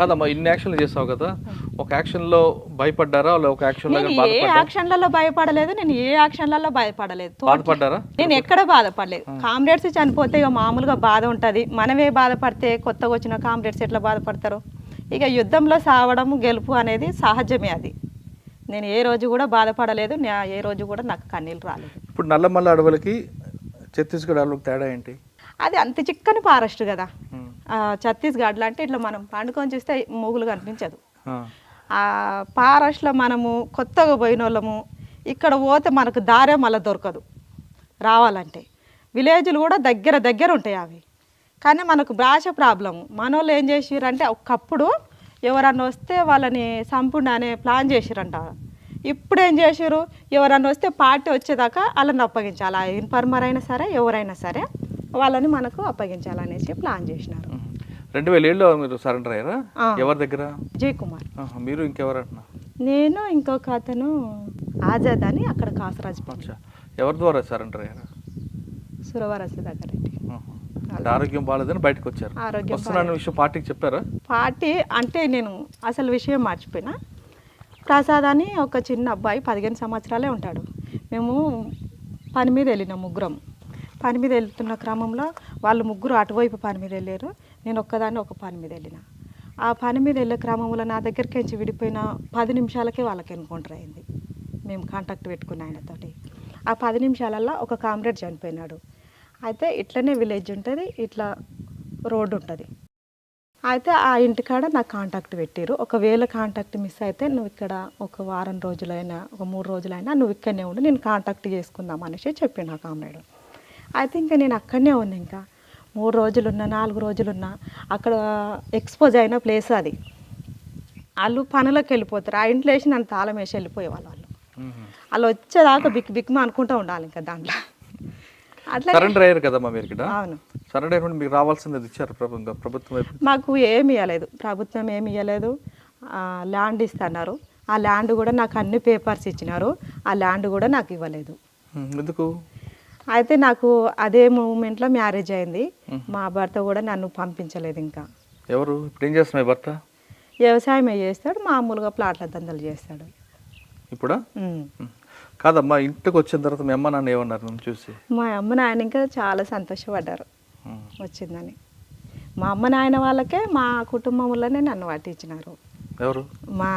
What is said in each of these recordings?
కాదమ్మా ఇన్ని యాక్షన్లు చేసావు కదా. ఒక యాక్షన్లో భయపడ్డారా ఒక యాక్షన్లో నేను ఏ యాక్షన్లలో భయపడలేదు నేను ఏ యాక్షన్లలో భయపడలేదు. బాధపడ్డారా? నేను ఎక్కడ బాధపడలేదు. కామ్రేడ్స్ చనిపోతే ఇక మామూలుగా బాధ ఉంటుంది. మనమే బాధపడితే కొత్తగా వచ్చిన కామ్రేడ్స్ ఎట్లా బాధపడతారు? ఇక యుద్ధంలో సావడం గెలుపు అనేది సహజమే అది. నేను ఏ రోజు కూడా బాధపడలేదు నా- ఏ రోజు కూడా నాకు కన్నీళ్ళు రాలేదు. ఇప్పుడు నల్లమల్ల అడవులకి ఛత్తీస్గఢ్ అడవులకు తేడా ఏంటి? అది అంత చిక్కని ఫారెస్ట్ కదా. ఛత్తీస్గఢ్లో అంటే ఇట్లా మనం పండుకొని చూస్తే మూగులు కనిపించదు. ఫారెస్ట్లో మనము కొత్తగా పోయిన వాళ్ళము ఇక్కడ పోతే మనకు దారే మళ్ళీ దొరకదు రావాలంటే. విలేజ్లు కూడా దగ్గర దగ్గర ఉంటాయి అవి. కానీ మనకు భాష ప్రాబ్లము మనోళ్ళు ఏం చేసిరంటే ఒకప్పుడు ఎవరన్నా వస్తే వాళ్ళని సంపుండు అనే ప్లాన్ చేసిరంట. ఇప్పుడు ఏం చేసిరు ఎవరన్నా వస్తే పార్టీ వచ్చేదాకా వాళ్ళని అప్పగించాలి. ఆ ఇన్ఫార్మర్ అయినా సరే ఎవరైనా సరే వాళ్ళని మనకు అప్పగించాలనేసి ప్లాన్ చేసినారు. రెండు వేల ఏళ్ళలో మీరు సరెండర్ అయ్యారా. ఎవరి దగ్గర? విజయ్ కుమార్ మీరు ఇంకెవరంటున్నా? నేను ఇంకొక అతను ఆజాద్ అని అక్కడ అచ్చా. ఎవరి ద్వారా సరెండర్ అయ్యారా? దగ్గర ఆహా. అంటే ఆరోగ్యం బాగాలేదని బయటకు వచ్చారు ఆరోగ్యం వస్తున్నాను విషయం పార్టీకి చెప్పారా? పార్టీ అంటే నేను అసలు విషయం మర్చిపోయినా. ప్రసాద్ అని ఒక చిన్న అబ్బాయి పదిహేను సంవత్సరాలే ఉంటాడు. మేము పని మీద వెళ్ళినాం ముగ్గురం. పని మీద వెళ్తున్న క్రమంలో వాళ్ళు ముగ్గురు అటువైపు పని మీద వెళ్ళారు. నేను ఒక్కదాన్ని ఒక పని మీద వెళ్ళిన. ఆ పని మీద వెళ్ళే క్రమంలో నా దగ్గరికి నుంచి విడిపోయిన పది నిమిషాలకే వాళ్ళకి ఎన్కౌంటర్ అయింది. మేము కాంటాక్ట్ పెట్టుకున్న ఆయనతోటి ఆ పది నిమిషాలల్లో ఒక కామ్రేడ్ చనిపోయినాడు. అయితే ఇట్లనే విలేజ్ ఉంటుంది ఇట్లా రోడ్డు ఉంటుంది. అయితే ఆ ఇంటికాడ నాకు కాంటాక్ట్ పెట్టారు. ఒకవేళ కాంటాక్ట్ మిస్ అయితే నువ్వు ఇక్కడ ఒక వారం రోజులైనా ఒక మూడు రోజులైనా నువ్వు ఇక్కడనే ఉండి నేను కాంటాక్ట్ చేసుకుందాం అనేసి చెప్పాను ఆ కామ్రేడ్. అయితే ఇంకా నేను అక్కడనే ఉన్నా ఇంకా. మూడు రోజులున్నా నాలుగు రోజులున్నా అక్కడ ఎక్స్పోజ్ అయిన ప్లేస్ అది. వాళ్ళు పనులకు వెళ్ళిపోతారు. ఆ ఇంట్లో వేసి నన్ను తాళం వేసి వెళ్ళిపోయేవాళ్ళు వాళ్ళు. వాళ్ళు వచ్చేదాకా బిక్ బిక్మ అనుకుంటూ ఉండాలి ఇంకా దాంట్లో. అట్లా సరెండర్ అయ్యారు కదమ్మా మీరు ఇక్కడ? అవును. సరెండర్ అయినప్పుడు మీకు రావాల్సింది ఇచ్చారు ప్రభుత్వం? మాకు ఏమి ఇవ్వలేదు ప్రభుత్వం ఏమి ఇవ్వలేదు ల్యాండ్ ఇస్తున్నారు. ఆ ల్యాండ్ కూడా నాకు అన్ని పేపర్స్ ఇచ్చినారు. ఆ ల్యాండ్ కూడా నాకు ఇవ్వలేదు. ఎందుకు? అయితే నాకు అదే మూమెంట్లో మ్యారేజ్ అయింది. మా భర్త కూడా నన్ను పంపించలేదు ఇంకా. ఎవరు? ఇప్పుడు ఏం చేస్తున్నాయి భర్త? వ్యవసాయం చేస్తాడు మామూలుగా ప్లాట్ల దందలు చేస్తాడు. ఇప్పుడా. కాదమ్మా ఇంటికి వచ్చిన తర్వాత మీ అమ్మ నాన్న ఏమన్నారు నన్ను చూసి? మా అమ్మ నాయన ఇంకా చాలా సంతోషపడ్డారు. వచ్చిందని. మా అమ్మ నాయన వాళ్ళకే మా కుటుంబంలోనే నన్ను పట్టించినారు. ఎవరు? మా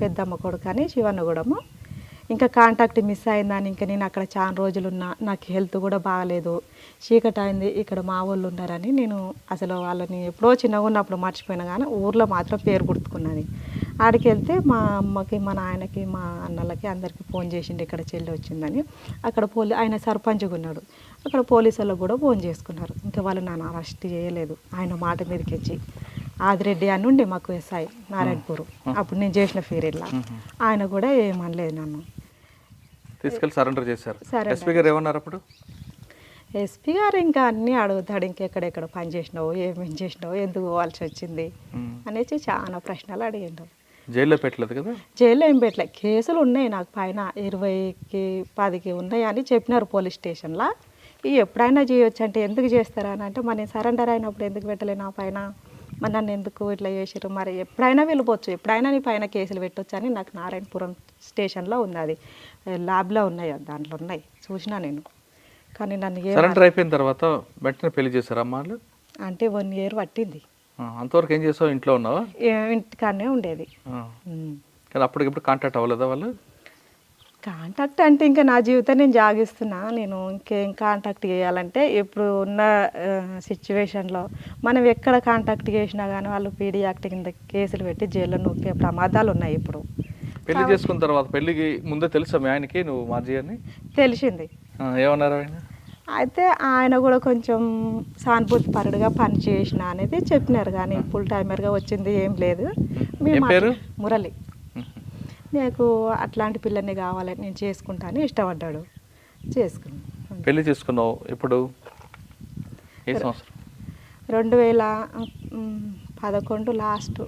పెద్దమ్మ కొడుకు అని శివన్నగూడము ఇంకా కాంటాక్ట్ మిస్ అయిందని ఇంకా నేను అక్కడ చాలా రోజులు ఉన్నా నాకు హెల్త్ కూడా బాగాలేదు. చీకటి అయింది. ఇక్కడ మా వాళ్ళు ఉన్నారని నేను అసలు వాళ్ళని ఎప్పుడో చిన్నగా ఉన్నప్పుడు మర్చిపోయినా కానీ ఊర్లో మాత్రం పేరు గుర్తుకున్నది. ఆడికి వెళ్తే మా అమ్మకి మా నాయనకి మా అన్నలకి అందరికీ ఫోన్ చేసిండు. ఇక్కడ చెల్లి వచ్చిందని. అక్కడ పోలీ ఆయన సర్పంచ్గా ఉన్నాడు. అక్కడ పోలీసు వాళ్ళకు కూడా ఫోన్ చేసుకున్నారు. ఇంకా వాళ్ళు నన్ను అరెస్ట్ చేయలేదు. ఆయన మాట మీదకి వచ్చి. ఆదిరెడ్డి అని ఉండే మాకు ఎస్ఐ నారాయణపూర్. అప్పుడు నేను చేసిన పీరియడ్లో. ఆయన కూడా ఏమనలేదు నన్ను. తీసుకెళ్ళి సరెండర్ చేశారు. ఎస్పీ గారు ఏమన్నారు అప్పుడు? ఎస్పీ గారు ఇంకా అన్నీ అడుగుతాడు ఇంకెక్కడెక్కడ పని చేసినావు ఏమేం చేసినావు ఎందుకు పోవాల్సి వచ్చింది. అనేసి చాలా ప్రశ్నలు అడిగిండు. జైల్లో పెట్టలేదు కదా? జైల్లో ఏం పెట్టలే. కేసులు ఉన్నాయి నాకు పైన ఇరవైకి పదికి ఉన్నాయి అని చెప్పినారు పోలీస్ స్టేషన్లో. ఇవి ఎప్పుడైనా చేయొచ్చు అంటే ఎందుకు చేస్తారా అని అంటే మరి నేను సరెండర్ అయినప్పుడు ఎందుకు పెట్టలే నా పైన? మరి నన్ను ఎందుకు ఇట్లా చేసారు మరి ఎప్పుడైనా వెళ్ళిపోవచ్చు. ఎప్పుడైనా నీ పైన కేసులు పెట్టొచ్చు అని నాకు నారాయణపురం స్టేషన్లో ఉంది అది. ల్యాబ్లో ఉన్నాయి దాంట్లో ఉన్నాయి. చూసినా నేను. కానీ నన్ను సరెండర్ అయిపోయిన తర్వాత వెంటనే పెళ్ళి చేశారు అమ్మ వాళ్ళు? అంటే వన్ ఇయర్ పట్టింది. అంతవరకు ఏం చేసావు? ఇంట్లో ఉన్నావా? ఇంటికాడనే ఉండేది. కానీ అప్పటికిప్పుడు కాంటాక్ట్ అవ్వలేదా వాళ్ళు? కాంటాక్ట్ అంటే ఇంకా నా జీవితం నేను జాగిస్తున్నా. నేను ఇంకేం కాంటాక్ట్ చేయాలంటే ఇప్పుడు ఉన్న సిచ్యువేషన్లో మనం ఎక్కడ కాంటాక్ట్ చేసినా కానీ వాళ్ళు పీడీ యాక్ట్ కింద కేసులు పెట్టి జైల్లో నూకే ప్రమాదాలు ఉన్నాయి ఇప్పుడు. పెళ్ళి చేసుకున్న తర్వాత పెళ్ళికి ముందే తెలుసా మీ ఆయనకి? నువ్వు మాజీ అని తెలిసింది. ఏమన్నారు ఆయన? అయితే ఆయన కూడా కొంచెం సానుభూతి పరుడుగా పని చేసిన అనేది చెప్పినారు కానీ ఫుల్ టైమర్గా వచ్చింది ఏం లేదు. ఏం పేరు? మురళి. నీకు అట్లాంటి పిల్లని కావాలి నేను చేసుకుంటాను ఇష్టపడ్డాడు. చేసుకున్నాను పెళ్ళి చేసుకున్నావు ఏ సంవత్సరం? రెండు వేల పదకొండు లాస్ట్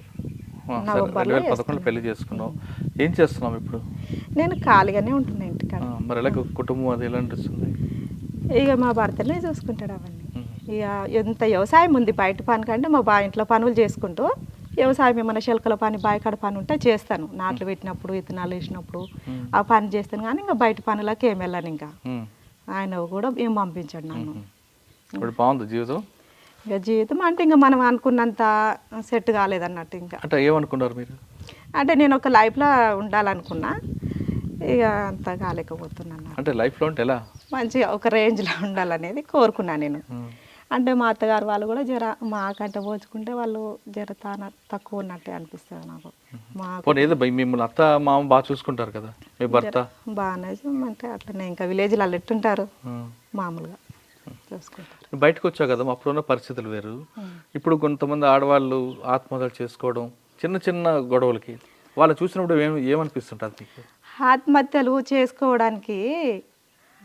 పదకొండు పెళ్ళి చేసుకున్నావు. ఏం చేస్తున్నావు ఇప్పుడు? నేను ఖాళీగానే ఉంటున్నా ఇంటికాడ. మరి ఎలాగ కుటుంబం అది ఎలా అనిపిస్తుంది? ఇక మా భర్తనే చూసుకుంటాడు అవన్నీ. ఇక ఎంత వ్యవసాయం ఉంది బయట పని కంటే మా బా ఇంట్లో పనులు చేసుకుంటూ వ్యవసాయం ఏమైనా శెలకల పని బాయికాడ పని ఉంటే చేస్తాను. నాట్లు పెట్టినప్పుడు విత్తనాలు వేసినప్పుడు. ఆ పని చేస్తాను కానీ ఇంకా బయట పనులకి ఏం వెళ్ళాను ఇంకా. ఆయన కూడా ఏం పంపించాడు నన్ను. ఇప్పుడు బాగుంది జీవితం? ఇక జీవితం అంటే ఇంకా మనం అనుకున్నంత సెట్ కాలేదన్నట్టు ఇంకా. అంటే ఏమనుకున్నారు మీరు? అంటే నేను ఒక లైఫ్లో ఉండాలనుకున్నా ఇక అంత కాలేకపోతున్నాను. అంటే లైఫ్లో అంటే ఎలా? మంచిగా ఒక రేంజ్లో ఉండాలనేది కోరుకున్నా నేను. అంటే మా అత్తగారు వాళ్ళు కూడా జర మాకంటే పోల్చుకుంటే వాళ్ళు జర తాన తక్కువ ఉన్నట్టే అనిపిస్తుంది నాకు. పోనీ ఏదో మిమ్మల్ని అత్త మామ బాగా చూసుకుంటారు కదా మీ భర్త? బాగానే అంటే అట్లనే ఇంకా విలేజ్లో వాళ్ళు ఎట్టుంటారు. మామూలుగా చూసుకుంటారు. బయటకు వచ్చావు కదా అప్పుడున్న పరిస్థితులు వేరు. ఇప్పుడు కొంతమంది ఆడవాళ్ళు ఆత్మహత్యలు చేసుకోవడం చిన్న చిన్న గొడవలకి వాళ్ళు చూసినప్పుడు ఏం ఏమనిపిస్తుంటుంది మీకు? ఆత్మహత్యలు చేసుకోవడానికి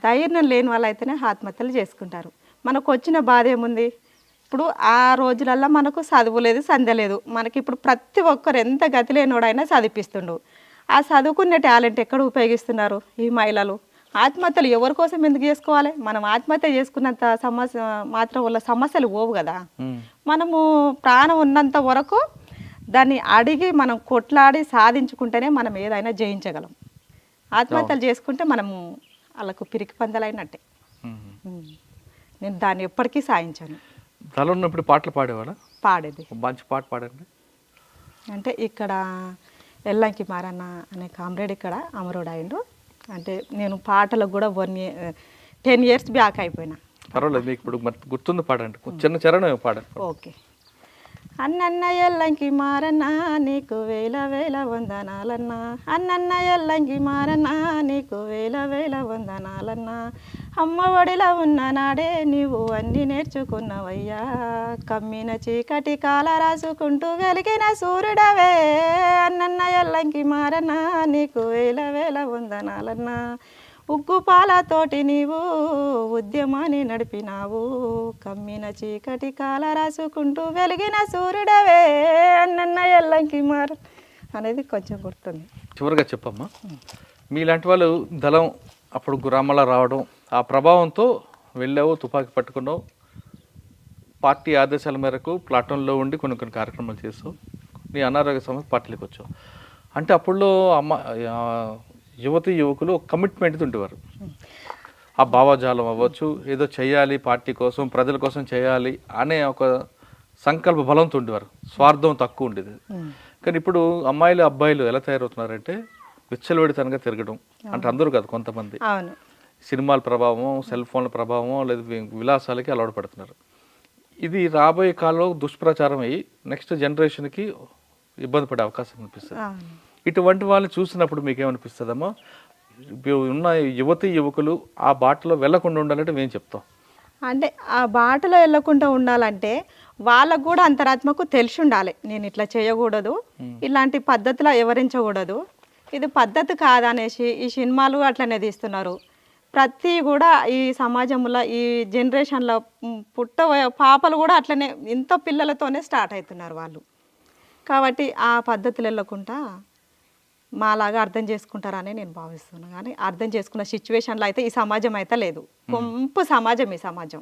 ధైర్యం లేని వాళ్ళైతేనే ఆత్మహత్యలు చేసుకుంటారు. మనకు వచ్చిన బాధ ఏముంది? ఇప్పుడు ఆ రోజులల్లో మనకు చదువు లేదు సంధ్య లేదు. మనకి ఇప్పుడు ప్రతి ఒక్కరు ఎంత గతి లేనోడైనా చదివిపిస్తుండు. ఆ చదువుకునే టాలెంట్ ఎక్కడ ఉపయోగిస్తున్నారు ఈ మహిళలు? ఆత్మహత్యలు ఎవరి కోసం ఎందుకు చేసుకోవాలి? మనం ఆత్మహత్య చేసుకున్నంత సమస్య మాత్రం వల్ల సమస్యలు పోవు కదా. మనము ప్రాణం ఉన్నంత వరకు దాన్ని అడిగి మనం కొట్లాడి సాధించుకుంటేనే మనం ఏదైనా జయించగలం. ఆత్మహత్యలు చేసుకుంటే మనము వాళ్ళకు పిరికి పందలైనట్టే. నేను దాన్ని ఎప్పటికీ సాధించాను. తల ఉన్నప్పుడు పాటలు పాడేవాళ్ళ పాడేది. మంచి పాట పాడండి. అంటే ఇక్కడ ఎల్లంకి మారన్న అనే కామ్రేడ్ ఇక్కడ అమరుడు అయిండు. అంటే నేను పాటలకు కూడా వన్ టెన్ ఇయర్స్ బ్యాక్ అయిపోయినా. పర్వాలేదు మీకు ఇప్పుడు మరి గుర్తుంది పాడండి. చిన్న చరణం పాడండి. ఓకే. అన్నన్న ఎల్లంకి మారన్నా నీకు వేల వేల వందనాలన్నా. అన్నన్న ఎల్లంకి మారన్నా నీకు వేల వేల వందనాలన్నా. అమ్మ ఒడిలో ఉన్న నాడే నీవు అన్ని నేర్చుకున్నావయ్యా. కమ్మిన చీకటి కాల రాసుకుంటూ వెలిగిన సూర్యుడవే. అన్నన్న ఎల్లంకి మారనా నీకు వేల వేల వందనాలన్నా. ఉగ్గు పాలతోటి నీవు ఉద్యమాన్ని నడిపినావు. కమ్మిన చీకటి కాల రాసుకుంటూ వెలిగిన సూర్యుడవే. అన్నన్న ఎల్లంకి మార అనేది కొంచెం గుర్తుంది. చివరిగా చెప్పమ్మా. మీలాంటి వాళ్ళు దళం అప్పుడు గ్రామాల్లో రావడం ఆ ప్రభావంతో వెళ్ళావు తుపాకీ పట్టుకున్నావు. పార్టీ ఆదేశాల మేరకు ప్లాటూన్లో ఉండి కొన్ని కొన్ని కార్యక్రమాలు చేసావు నీ అనారోగ్య సమస్య పార్టీలోకి వచ్చావు. అంటే అప్పుడులో అమ్మ యువతి యువకులు కమిట్మెంట్ ఉండేవారు. ఆ భావజాలం అవ్వచ్చు ఏదో చేయాలి పార్టీ కోసం ప్రజల కోసం చేయాలి అనే ఒక సంకల్ప బలంతో ఉండేవారు. స్వార్థం తక్కువ ఉండేది. కానీ ఇప్పుడు అమ్మాయిలు అబ్బాయిలు ఎలా తయారవుతున్నారంటే విచ్చలవిడితనంగా తిరగడం అంటే అందరూ కాదు కొంతమంది. అవును. సినిమాల ప్రభావం సెల్ ఫోన్ల ప్రభావం లేదా విలాసాలకి అలవాటు పడుతున్నారు. ఇది రాబోయే కాలంలో దుష్ప్రచారం అయ్యి నెక్స్ట్ జనరేషన్కి ఇబ్బంది పడే అవకాశం కనిపిస్తుంది అవును. ఇటువంటి వాళ్ళని చూసినప్పుడు మీకేమనిపిస్తుందమ్మా? ఉన్న యువతి యువకులు ఆ బాటలో వెళ్ళకుండా ఉండాలంటే మేము చెప్తాం. అంటే ఆ బాటలో వెళ్ళకుండా ఉండాలంటే వాళ్ళకు కూడా అంతరాత్మకు తెలిసి ఉండాలి. నేను ఇట్లా చేయకూడదు. ఇలాంటి పద్ధతిలో వివరించకూడదు ఇది పద్ధతి కాదనేసి ఈ సినిమాలు అట్లనే తీస్తున్నారు. ప్రతి కూడా ఈ సమాజంలో ఈ జనరేషన్లో పుట్ట పాపలు కూడా అట్లనే ఇంత పిల్లలతోనే స్టార్ట్ అవుతున్నారు వాళ్ళు. కాబట్టి ఆ పద్ధతులు వెళ్ళకుండా మాలాగా అర్థం చేసుకుంటారని నేను భావిస్తున్నాను. కానీ అర్థం చేసుకున్న సిచ్యువేషన్లో అయితే ఈ సమాజం అయితే లేదు. కొంపు సమాజం ఈ సమాజం.